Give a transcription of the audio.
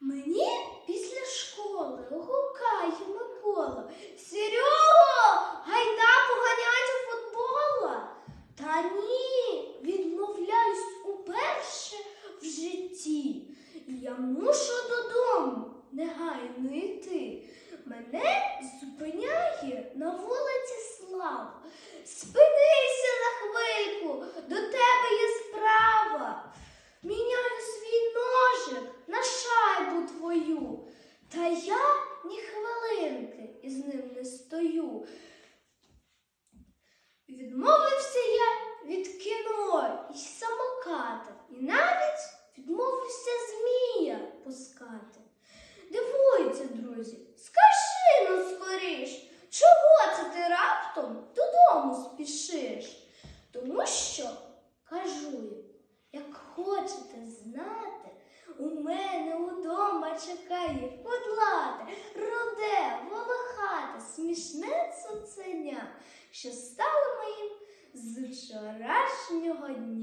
Мені після школи гукає Микола. Серега, гайда поганять у футбола. Та ні, відмовляюсь уперше в житті. Я мушу додому негайно йти. Мене зупиняє на вулиці Слава. Ним не стою. Відмовився я від кіно і самоката, і навіть відмовився змія пускати. Дивуються, друзі, скажи ну скоріш, чого це ти раптом додому спішиш? Тому що, кажу як хочете знати, у мене удома чекає руде, волохате, смішне цуценя, що стало моїм з вчорашнього дня.